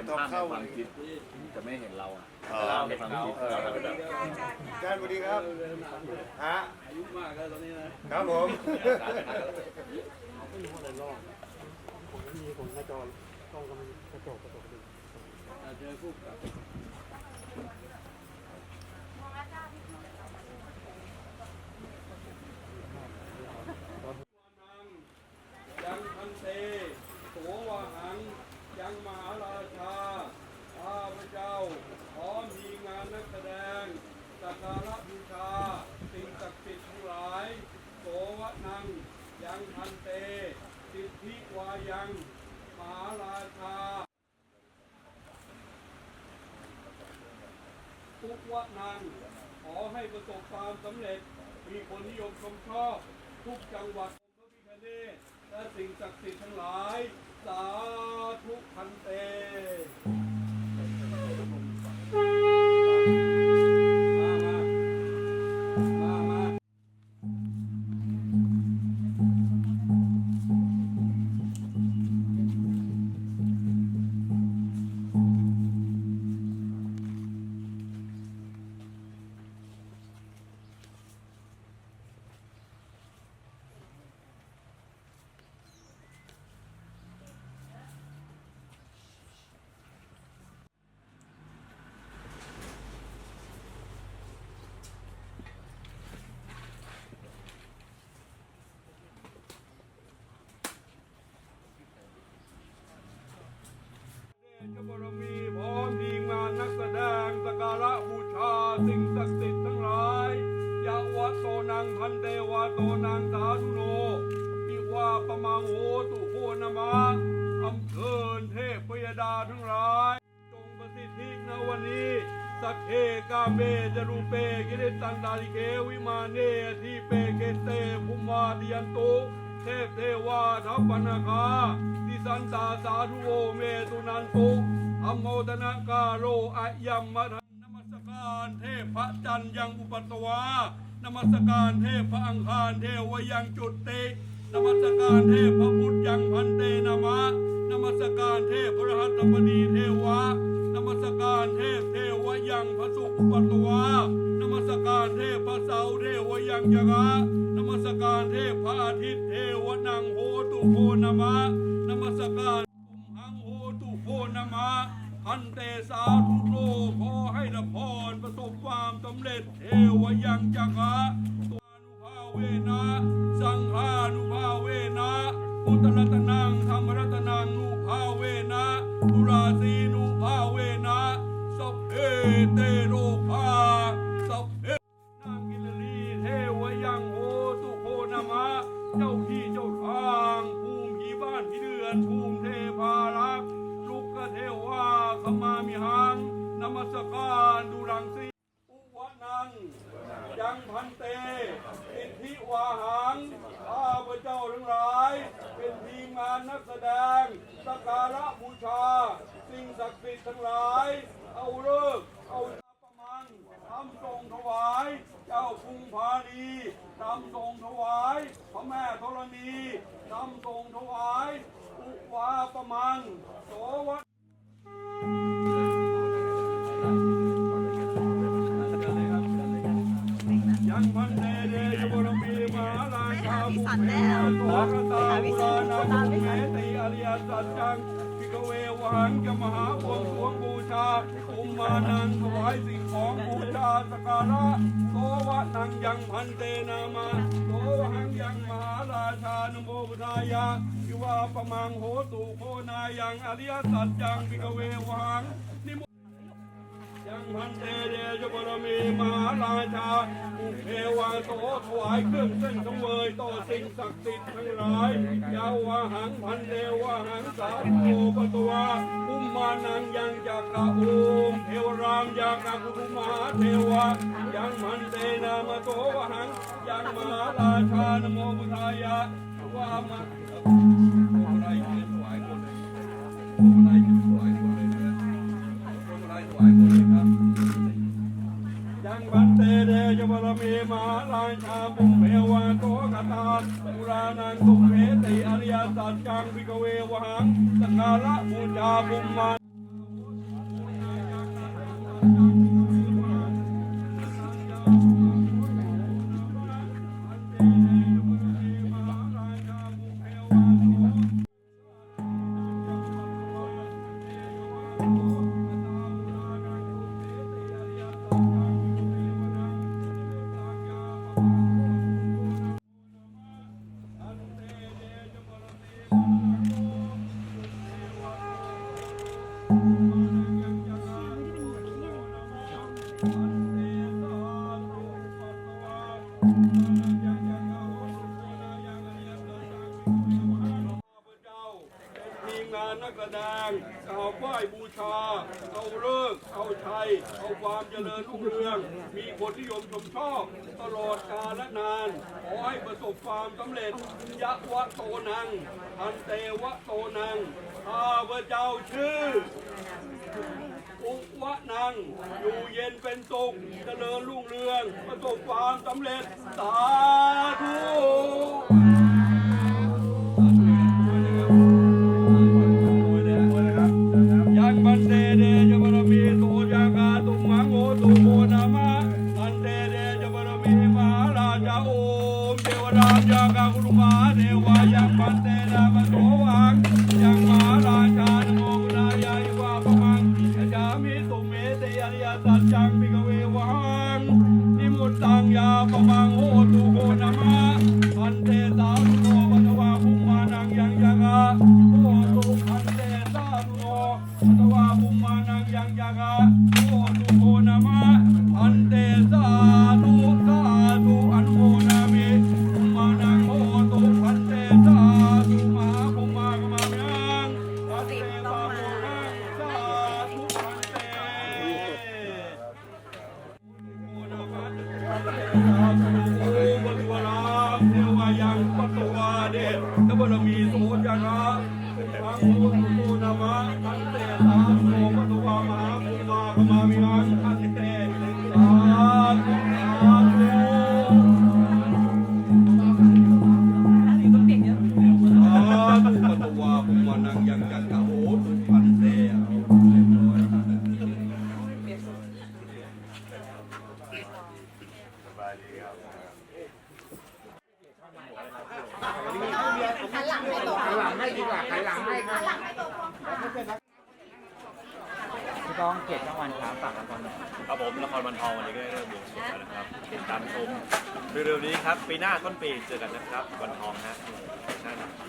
เป็นภาพในความคิดจะไม่เห็นเราอะแต่เราในความคิดเราจะเป็นแบบอาจารย์สวัสดีครับฮะอายุมากแล้วตอนนี้นะครับผมไม่รู้อะไรลอกผมไม่มีผมหน้าจอกล้องก็มันกระจกกระจกดูอาเจอคู่กับยังพันเตโสวาหัง ยังมหาราชาข้าพเจ้าพร้อมมีงานนักแสดงสักการะบูชา สิ่งศักดิ์สิทธิ์ทั้งหลาย โสวะนัง ยังพันเต สิทธิวายังมหาราชาทุกวะนังขอให้ประสบความสำเร็จ มีคนนิยมชมชอบ ทุกจังหวัดองพระพิฆเนศและสิ่งศักดิ์สิทธิ์ทั้งหลาย สาธุพันเต เคกาเมจรูเปกิริตันดาริเกวิมาเนทีเปเกเตภุมาดิยันตุเทพเทวาทัพปนาคาทิสันตาสาธุโอเมตุนันตุอัมโมตนากาโรอะยัมมะทันนมัสการเทพพระจันยังอุปตวานมัสการเทพพระอังคารเทวยังจุตินมัสการเทพพระพุทธยังพันเตนามะนมัสการเทพพระรหัตถบดีเทวะ การเทพเทวยังพระสุอุปัตตวานมัสการเทพพระเสาเทวยังยกะนมัสการเทพพระอาทิตย์เทวนังโหตุโพนามะนมัสการตุมหังโหตุโพนามะพันเตสาธุโลขอให้ละพรประสบความสำเร็จเทวยังจักะตัวานุภาเวนะสังฆานุภาเวนะพุทธรัตนังธรรมรัตนังนุภาเวนะตุราสีนุ เพเตโรภาสัพเพนางกิลลีเทวยังโหตุโคนามะ เจ้าที่เจ้าทางภูมิผีบ้านผีเดือนภูมิเทพารักษ์ลุกกเทวาขมามิหังนมัสการดูรังสีอุวะนังยังพันเตอิทธิวาหังข้าพเจ้าทั้งหลาย เป็นทีมงานนักแสดงสักการะบูชา สิ่งศักดิ์สิทธิ์ทั้งหลาย เอาเลิกษ์เอาทรัพย์ประมังทำทรงถวาย เจ้ากรุงพาลีทำทรงถวาย พระแม่ธรณีทำทรงถวาย อุวาประมังโสวะยังพันเตเดชบรมีมหาราชาบุพเพโสรตาบุรานาบุเมติอริยสัจจังพิกเววังจะมหาบวงสรวงบูชาอุมมานังถวายสิ่งของบูชาสกการะโส วะนังยังพันเตนามาโสวหังยังมหาราชานุโมทายายิวาปมังโหตุโคนายังอริยสัจจังวิกเววังนิม ยังพันเตเดชบรมีมหาราชาอุเทวาโตถวายเครื่องเส้นสังเวยต่อสิ่งศักดิ์สิทธิ์ทั้งหลายยาวาหังพันเทวาหังสาธุโอปตวาอุมมานังยังจักระโอมเทวรามยังกักุตุมาเทวายังพันเตนามโตวหังยังมหาราชานโมพุทธายะวามะโอ้อะไรถวายคนเลยโอ้อะไร เตเดชบรมีมหาราชาปุมเมวาโตกตาปุรานังสุเมติอริยสัจจังวิกเววังสังฆาระบูชาบุมมา ตลอดกาลนาน ขอให้ประสบความสำเร็จ ยะวะโตนังพันเตวะโตนังข้าพเจ้าชื่อ อุวะนัง อยู่เย็นเป็นสุขเจริญรุ่งเรือง ประสบความสำเร็จ สาธุ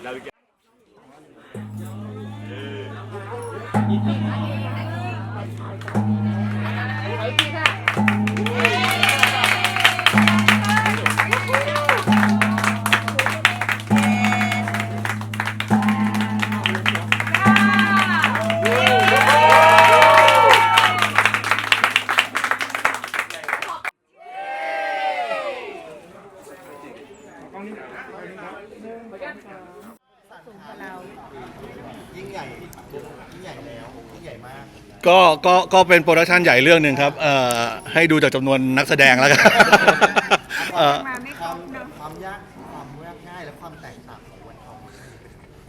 လာပြီ ก็ก็ก็เป็นโปรดักชันใหญ่เรื่องหนึ่งครับเอ่อให้ดูจากจำนวนนักแสดงแล้วกันเอ่อความความยากความยากง่ายและความแตกต่างของวันทอง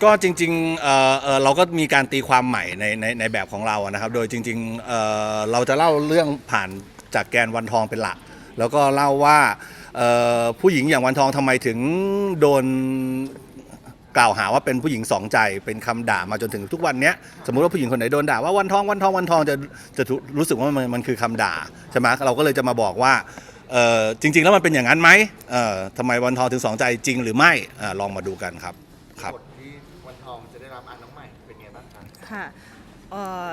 ก็จริงๆเอ่อเอ่อเราก็มีการตีความใหม่ในในในแบบของเราอะนะครับ โดยจริงๆเอ่อเราจะเล่าเรื่องผ่านจากแกนวันทองเป็นหลัก แล้วก็เล่าว่าเอ่อผู้หญิงอย่างวันทองทำไมถึงโดน กล่าวหาว่าเป็นผู้หญิงสองใจเป็นคำด่ามาจนถึงทุกวันเนี้ยสมมุติว่าผู้หญิงคนไหนโดนด่าว่าวันทองวันทองวันทองจะจะรู้สึกว่ามันมันคือคำด่าใช่ไหมเราก็เลยจะมาบอกว่าเออจริง ๆ แล้วมันเป็นอย่างนั้นไหมเออทำไมวันทองถึงสองใจจริงหรือไม่อ่าลองมาดูกันครับครับบทที่วันทองจะได้รับอ่านน้องใหม่เป็นไงบ้างครับค่ะเอ่อ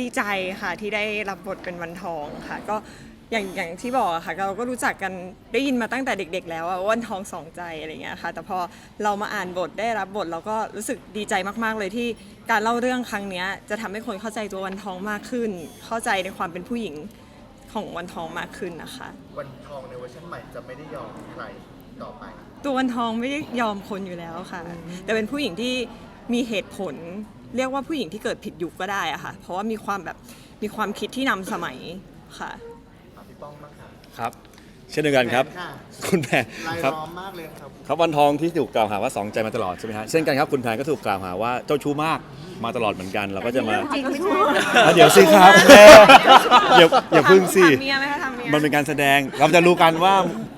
ดีใจค่ะที่ได้รับบทเป็นวันทองค่ะก็ อย่างอย่างที่บอกอะค่ะเราก็รู้จักกันได้ยินมาตั้งแต่เด็ก ๆ แล้วอะว่าวันทองสองใจอะไรเงี้ยค่ะ แต่พอเรามาอ่านบทได้รับบทเราก็รู้สึกดีใจมากๆเลยที่การเล่าเรื่องครั้งเนี้ยจะทำให้คนเข้าใจตัววันทองมากขึ้น เข้าใจในความเป็นผู้หญิงของวันทองมากขึ้นนะคะ วันทองในเวอร์ชันใหม่จะไม่ได้ยอมใครต่อไป ตัววันทองไม่ได้ยอมคนอยู่แล้วค่ะ แต่เป็นผู้หญิงที่มีเหตุผล เรียกว่าผู้หญิงที่เกิดผิดยุคก็ได้อะค่ะ เพราะว่ามีความแบบมีความคิดที่นำสมัยค่ะครับพี่ ป้องบ้างค่ะครับ เช่นเดียวกันครับค่ะคุณแพนลายครับ ล้อมมากเลยครับ ครับวันทองที่ถูกกล่าวหาว่าสองใจมาตลอดใช่ไหมฮะเช่นกันครับคุณแพนก็ถูกกล่าวหาว่าเจ้าชู้มากมาตลอดเหมือนกันเราก็จะมาอะเดี๋ยวสิครับอย่าอย่าพึ่งสิ ทำเมียไหมคะทำเมียมันเป็นการแสดง เราจะรู้กันว่า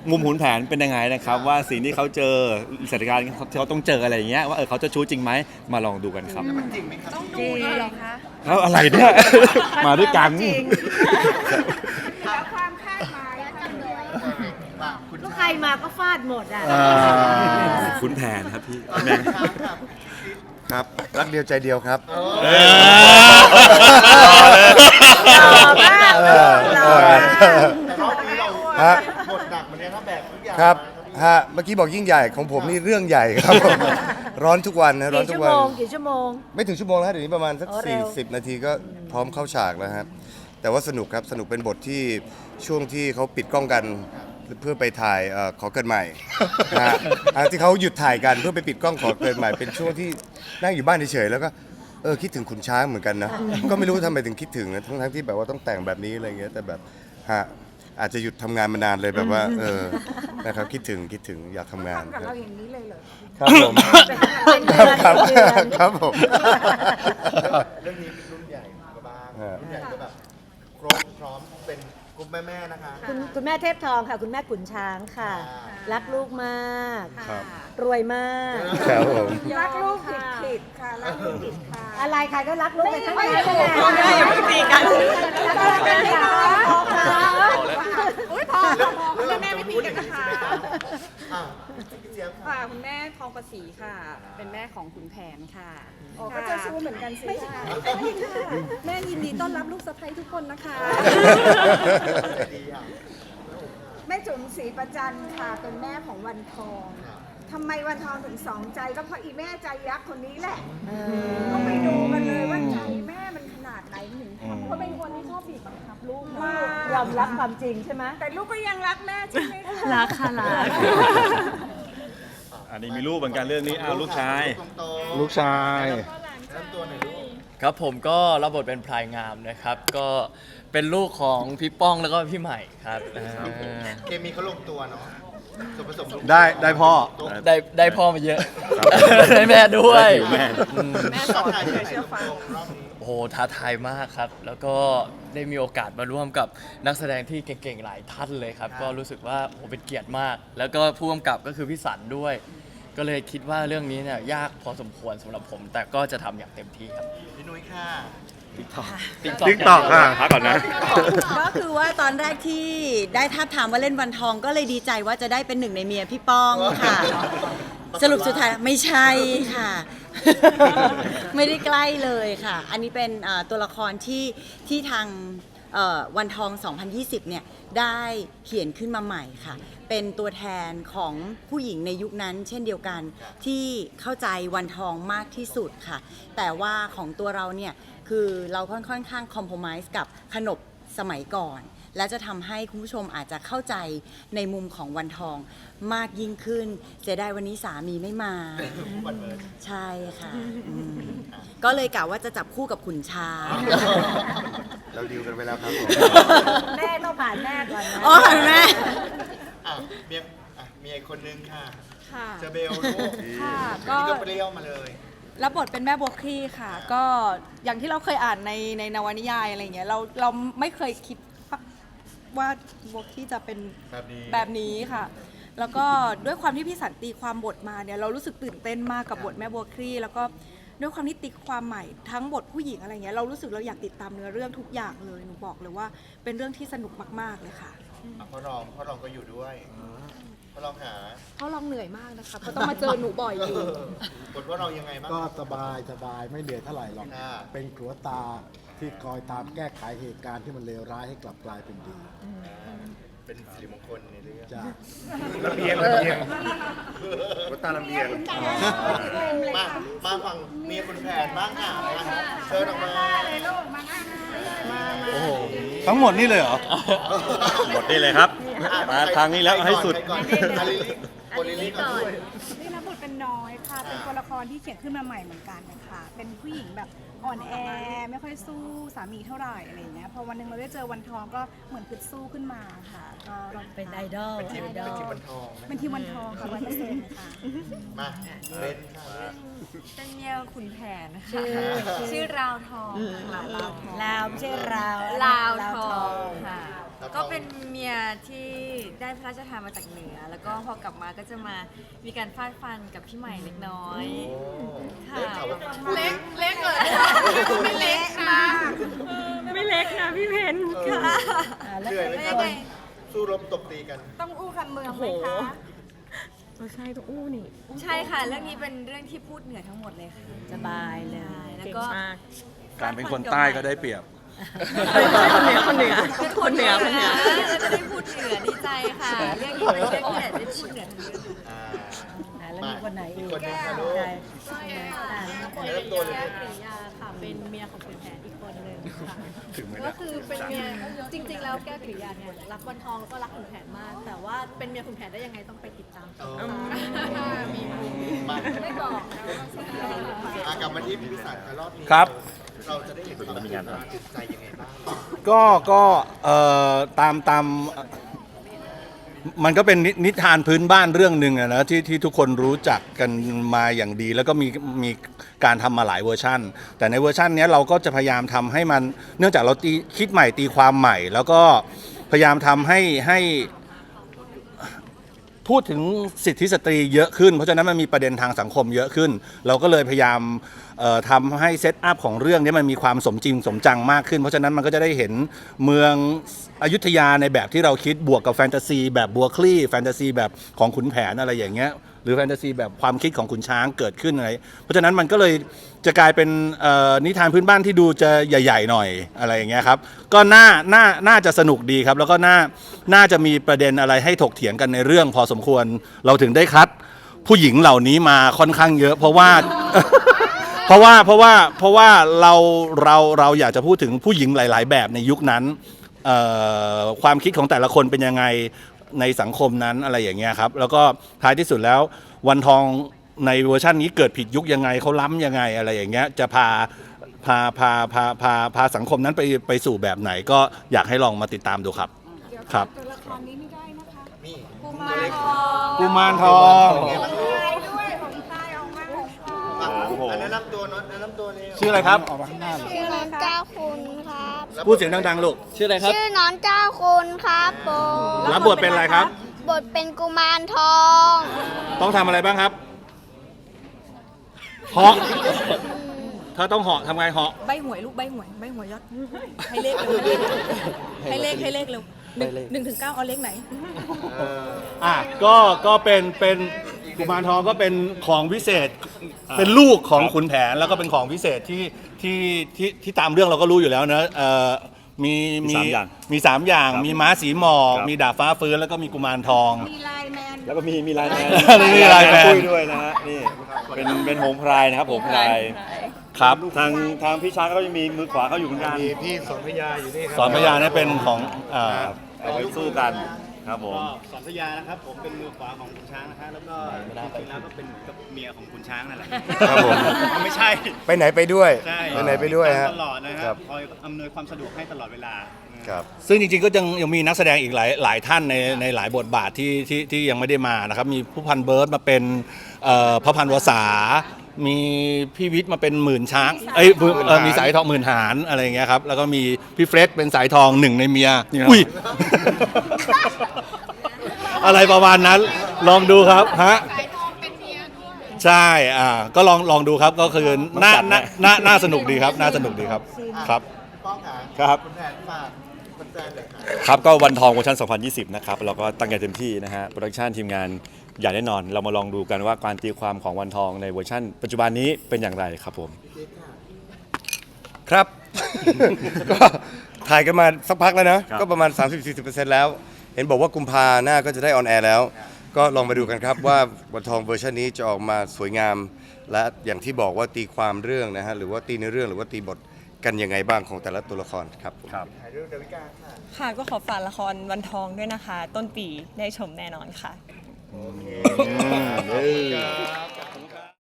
มุมหุนแผนเป็นยังไงนะครับ ว่าสิ่งที่เขาเจอสถานการณ์ที่เขาต้องเจออะไรอย่างเงี้ยว่าเออเขาเจะชู้จริงไหมมาลองดูกันครับมันจริงไหมครับจริงแล้วอะไรเนี่ย มาด้วยกันคุณก็ใค รมาก็ฟาดหมดอะขุนแผนครับพี่แมแม่นครับครับ รักเดียวใจเดียวครับหล่อมากหล่อมากแต่รอบนี้เราฮะบทหนักเหมือนกันครับแบกทุกอย่างครับมาฮะเมื่อกี้บอกยิ่งใหญ่ของผมนี่เรื่องใหญ่ครับผมร้อนทุกวันนะร้อนกี่ทุชั่กววัโมน งกี่ชั่วโมง ไม่ถึงชั่วโมงแล้วฮะเดี๋ยวนี้ประมาณสัก อ๋อเร็ว 40 นาทีก็พร้อมเข้าฉากแล้วครับแต่ว่าสนุกครับสนุกเป็นบทที่ช่วงที่เขาปิดกล้องกัน เพื่อไปถ่ายเอ่อขอเกิดใหม่นะฮะอ่าที่เขาหยุดถ่ายกันเพื่อไปปิดกล้องขอเกิดใหม่ เป็นช่วงที่นั่งอยู่บ้านเฉยๆแล้วก็เออคิดถึงขุนช้างเหมือนกันนะ ก็ไม่รู้ทำไมถึงคิดถึงนะทั้งๆที่แบบว่าต้องแต่งแบบนี้อะไรเงี้ยแต่แบบฮะอาจจะหยุดทำงานมานานเลยแบบว่าเออนะครับคิดถึงคิดถึงอยากทำงานครับเราอย่างนี้เลยเหรอครับผมเป็นเดืครัอบนครับเป็นเดือน ครับผม เรื่องนี้เป็นรุ่นใหญ่ก็บ้างฮะรุ่นใหญ่ก็แบบครบพร้อมเป็น กลุ่มแม่ๆนะคะคุณคุณแม่เทพทองค่ะ คุณแม่ขุนช้างค่ะค่ะ รักลูกมาก ครับ รวยมาก ครับผม รักลูกผิดผิดค่ะ รักลูกผิดค่ะ อะไรใครก็รักลูกไปทั้งนั้นแหละพ่อแม่อย่าเพิ่งตีกันแล้วก็รักกันค่ะ อุ้ยพอพอพอคุณแม่ไม่ตีกันนะคะ อะพี่เจี๊ยบค่ะ ค่ะคุณแม่ทองประสีค่ะ เป็นแม่ของคุณแผนค่ะก็เจ้าชู้เหมือนกันสิไม่ใช่แม่ยินดีต้อนรับลูกสะใภ้ทุกคนนะคะใจดีอะแม่จุ๋มศรีประจันค่ะ เป็นแม่ของวันทองทำไมวันทองถึงสองใจก็เพราะอีแม่ใจยักษ์คนนี้แหละก็ไปดูกันเลยว่าใจ ถึงทำเพราะเป็นคนที่ชอบบีบบังคับลูกมากยอมรับความจริงใช่ไหมแต่ลูกก็ยังรักแม่ใช่ไหมคะ รักค่ะรัก อันนี้มีลูกเหมือนกันเรื่องนี้อ้าวลูกชาย ตรงๆลูกชายแนะนำตัวหน่อยลูก ครับผมก็รับบทเป็นพลายงามนะครับ ก็เป็นลูกของพี่ป้องแล้วก็พี่ใหม่ครับอ่าเคมีเขาลงตัวเนาะส่วนผสมลงตัวได้ได้พ่อ ได้ได้พ่อมาเยอะ ได้แม่ด้วย ได้ผิวแม่ อืม แม่สอนใครที่ไหนเชื่อฟัง รอบนี้ โอ้โหท้าทายมากครับ แล้วก็ได้มีโอกาสมาร่วมกับนักแสดงที่เก่งๆหลายท่านเลยครับ ก็รู้สึกว่าโอ้เป็นเกียรติมาก แล้วก็ผู้กำกับก็คือพี่สันด้วย ก็เลยคิดว่าเรื่องนี้เนี่ยยากพอสมควรสำหรับผม แต่ก็จะทำอย่างเต็มที่ครับพี่นุ้ยค่ะ ติ๊กตอกค่ะพักก่อนนะ ก็คือว่าตอนแรกที่ได้ทับทามว่าเล่นวันทองก็เลยดีใจว่าจะได้เป็นหนึ่งในเมียพี่ป้องค่ะ สรุปสุดท้ายไม่ใช่ค่ะ ไม่ได้ใกล้เลยค่ะ อันนี้เป็นเอ่อตัวละครที่ที่ทางเอ่อวันทอง 2020 เนี่ยได้เขียนขึ้นมาใหม่ค่ะ เป็นตัวแทนของผู้หญิงในยุคนั้น เช่นเดียวกันที่เข้าใจวันทองมากที่สุดค่ะ แต่ว่าของตัวเราเนี่ยคือเราค่อนข้างคอม p r o m i s e กับขนบสมัยก่อน และจะทำให้คุณผู้ชมอาจจะเข้าใจในมุมของวันทองมากยิ่งขึ้นเสียดายวันนี้สามีไม่มา วันเบิร์ด ใช่ค่ะอืมก็เลยกะว่าจะจับคู่กับขุนช้างเราดีลกันไปแล้วครับผม แม่ต้องผ่านแม่ก่อนนะอ๋อแม่อะเมียอะเมียอีกคนนึงค่ะค่ะ เจอเบลลูกค่ะก็ก็ นี่ก็เปรี้ยวมาเลย รับบทเป็นแม่บัวคลี่ค่ะ ก็อย่างที่เราเคยอ่านในในนวนิยายอะไรอย่างเงี้ยเราเราไม่เคยคิด ว่าบัวคลี่จะเป็นแบบนี้ แบบนี้ค่ะ แล้วก็ด้วยความที่พี่สันตีความบทมาเนี่ยเรารู้สึกตื่นเต้นมากกับบทแม่บัวคลี่แล้วก็ด้วยความที่ตีความใหม่ทั้งบทผู้หญิงอะไรเงี้ยเรารู้สึกเราอยากติดตามเนื้อเรื่องทุกอย่างเลยหนูบอกเลยว่าเป็นเรื่องที่สนุกมากๆเลยค่ะอะพ่อรองพ่อรองก็อยู่ด้วยพ่อรองหาเขาลองเหนื่อยมากนะคะเพราะต้องมาเจอหนูบ่อยอยู่ บทพ่อรองยังไงบ้างก็สบายสบายไม่เหนื่อยเท่าไหร่หรอก อ่า เป็นขัวตา ที่คอยตามแก้ไขเหตุการณ์ที่มันเลวร้ายให้กลับกลายเป็นดีเป็นสิริมงคลในเรื่องจ้าลำเอียงลำเอียงรถตาลำเอียงมามาฟังเมียคุณแผนบ้างค่ะมาเชิญออกมาทั้งหมดนี่เลยเหรอ หมดนี่เลยครับ มาทางนี้แล้วให้สุดใครก่อนใครก่อนอะลิลลี่คนลิลลี่ก่อนด้วยนี่รับบทเป็นน้อยค่ะ เป็นตัวละครที่เขียนขึ้นมาใหม่เหมือนกันนะคะ เป็นผู้หญิงแบบอ่อนแอ ไม่ค่อยสู้สามีเท่าไหร่อะไรอย่างเงี้ยพอวันหนึ่งเราได้เจอวันทองก็เหมือนคึดสู้ขึ้นมาค่ะก็เราเป็นไอดอลเป็นทีมไอดอเป็นลทีมวันทองนะเป็นทีมวันทองค่ะร้อยเปอร์เซ็นต์ค่ะ มาเป็นค่ะ เป็นเมียขุนแผนค่ะชื่อชื่อราวทองค่ะราวทองลาวไม่ใช่ราวลาวทลองค่ะ ก็เป็นเมียที่ได้พระราชทานมาจากเหนือ แล้วก็พอกลับมาก็จะมามีการฟาดฟันกับพี่ใหม่เล็กน้อยค่ะได้ข่าวว่าเล็กเล็กเลยไม่เล็กค่ะไม่เล็กนะพี่เพนค่ะเหนื่อยไหมครับสู้รบตบตีกัน ต้องอู้คำเมืองไหมคะใช่ต้องอู้นี่ใช่ค่ะ เรื่องนี้เป็นเรื่องที่พูดเหนือทั้งหมดเลยค่ะสบายเลยใช่แล้วก็ การเป็นคนใต้ก็ได้เปรียบ คนเหนือคนเหนือคนเหนือคนเหนือจะได้พูดเหนือดีใจค่ะ เรียกอีกไปเรียกที่ไหนได้พูดเหนืออ่าอ่าแล้วมีคนไหนอีกคนหนึงค่ะลูก ใช่แนะนำตัวเลยแก้วกริยาค่ะเป็นเมียของคุณแผน อีกคนหนึ่งค่ะก็คือเป็นเมียจริง ๆ แล้วแก้วกริยาเนี่ยรักวันทองแล้วก็รักขุนแผนมาก แต่ว่าเป็นเมียขุนแผนได้ยังไงต้องไปติดตามชมค่ะมีมูมาไม่บอกนะว่าอะกลับมาที่พิสันรอบนี้ ครับ เราจะได้เห็นความตื่นตาตื่นใจยังไงบ้าง ก็ก็เอ่อตามตาม มันก็เป็นนินิทานพื้นบ้านเรื่องหนึ่งอะนะที่ที่ทุกคนรู้จักกันมาอย่างดี แล้วก็มีมีการทำมาหลายเวอร์ชันแต่ในเวอร์ชันเนี้ยเราก็จะพยายามทำให้มันเนื่องจากเราตีคิดใหม่ตีความใหม่ แล้วก็พยายามทำให้ให้ พูดถึงสิทธิสตรีเยอะขึ้น เพราะฉะนั้นมันมีประเด็นทางสังคมเยอะขึ้น เราก็เลยพยายามเอ่อทำให้เซตอัพของเรื่องนี้มันมีความสมจริงสมจังมากขึ้น เพราะฉะนั้นมันก็จะได้เห็นเมืองอยุธยาในแบบที่เราคิดบวกกับแฟนตาซีแบบบัวคลี่แฟนตาซีแบบของขุนแผนอะไรอย่างเงี้ย หรือแฟนตาซีแบบความคิดของขุนช้างเกิดขึ้นอะไร เพราะฉะนั้นมันก็เลยจะกลายเป็นนิทานพื้นบ้านที่ดูจะใหญ่ ๆ หน่อยอะไรอย่างเงี้ยครับ ก็น่าน่าน่าจะสนุกดีครับ แล้วก็น่าน่าจะมีประเด็นอะไรให้ถกเถียงกันในเรื่องพอสมควรเราถึงได้คัด ผู้หญิงเหล่านี้มาค่อนข้างเยอะ เพราะว่าเพราะว่าเพราะว่าเพราะว่าเราเราเราอยากจะพูดถึงผู้หญิงหลาย ๆ แบบในยุคนั้นความคิดของแต่ละคนเป็นยังไง ในสังคมนั้นอะไรอย่างเงี้ยครับ แล้วก็ท้ายที่สุดแล้ววันทองในเวอร์ชันนี้เกิดผิดยุคยังไงเขาล้ำยังไงอะไรอย่างเงี้ยจะพาพาพาพาพาพาสังคมนั้นไปไปสู่แบบไหน ก็อยากให้ลองมาติดตามดูครับ ครับ ตัวละครนี้ไม่ได้นะคะนี่กุมารทอง กุมารทอง แนะนำตัวเนอะแนะนำตัวนี่ชื่ออะไรครับชื่อน้องเจ้าคุณครับ พูดเสียงดังๆลูก ชื่ออะไรครับ ชื่อน้องเจ้าคุณครับผมรับบทเป็นอะไรครับ บทเป็นกุมารทอง ต้องทำอะไรบ้างครับ เหาะถ้าต้องเหาะทำไงเหาะ ใบหวยลูกใบหวยใบหวยยอด ให้เลขเร็วให้เลขให้เลขเร็วหนึ่งหนึ่งถึงเก้าเอาเลขไหน อะก็ก็เป็นเป็น กุมารทองก็เป็นของวิเศษเป็นลูกของขุนแผนแล้วก็เป็นของวิเศษที่ที่ที่ที่ตามเรื่องเราก็รู้อยู่แล้วเนอะเอ่อมีมีสามอย่างมีสามอย่างครับมีม้าสีหมอกครับ มีดาบฟ้าฟื้นแล้วก็มีกุมารทอง มีไลน์แมน แล้วก็มีมีลายแมนมีไลน์แมน คุยด้วยนะฮะนี่เป็นเป็นหงส์พรายนะครับหงส์พรายครับทางทางพี่ช้างก็จะมีมือขวาเขาอยู่เหมือนกันมีพี่สนพยาอยู่นี่ครัสอนพญาเนี่ยเป็นของอ่าเอาไปสู้กัน ครับผม ก็สอนพยานะครับ ผมเป็นมือขวาของคุณช้างนะครับแล้วก็จริงๆแล้วก็เป็นเหมือนกับเมียของคุณช้างนั่นแหละครับผม ไม่ใช่ ไปไหนไปด้วย ใช่ไปไหนไปด้วยฮะตลอดนะคครัรับ บคอยอำนวยความสะดวกให้ตลอดเวลาครับ ซึ่งจริงๆก็ยังยังมีนักแสดงอีกหลายหลายท่านในในหลายบทบาทที่ที่ที่ยังไม่ได้มานะครับ มีผู้พันเบิร์ดมาเป็นเอ่อพระพันวษา มีพี่วิทย์มาเป็นหมื่นช้างเอ้ยเอ่อมีสายทองหมื่นหารอะไรอย่างเงี้ยครับแล้วก็มีพี่เฟร็ดเป็นสายทองหนึ่งในเมียอุ้ย อะไรประมาณนั้นลองดูครับฮะใช่ อ่า ก็ลอง ลองดูครับ ก็คือน่าน่าน่าน่าสนุกดีครับ น่าสนุกดีครับ ครับ ป้องหาครับ คุณแผนฝากแฟนๆเลยค่ะ ครับก็วันทองเวอร์ชัน2020 นะครับ เราก็ตั้งใจเต็มที่นะฮะ โปรดักชันทีมงาน อย่างแน่นอนเรามาลองดูกันว่าการตีความของวันทองในเวอร์ชันปัจจุบันนี้เป็นอย่างไรครับผม ครับ ก็ถ่ายกันมาสักพักแล้วนะ ครับ ก็ประมาณ 30-40%แล้ว เห็นบอกว่ากุมภาหน้าก็จะได้ออนแอร์แล้ว ก็ลองมาดูกันครับ ว่าวันทองเวอร์ชันนี้จะออกมาสวยงาม และอย่างที่บอกว่าตีความเรื่องนะฮะ หรือว่าตีในอเรื่องหรือว่าตีบทกันยังไงบ้างของแต่ละตัวละครครับผมถ่ายรูปเดวิกาค่ะค่ะก็ขอฝากละครวันทองด้วยนะคะ ต้นปีได้ชมแน่นอนค่ะ ครับ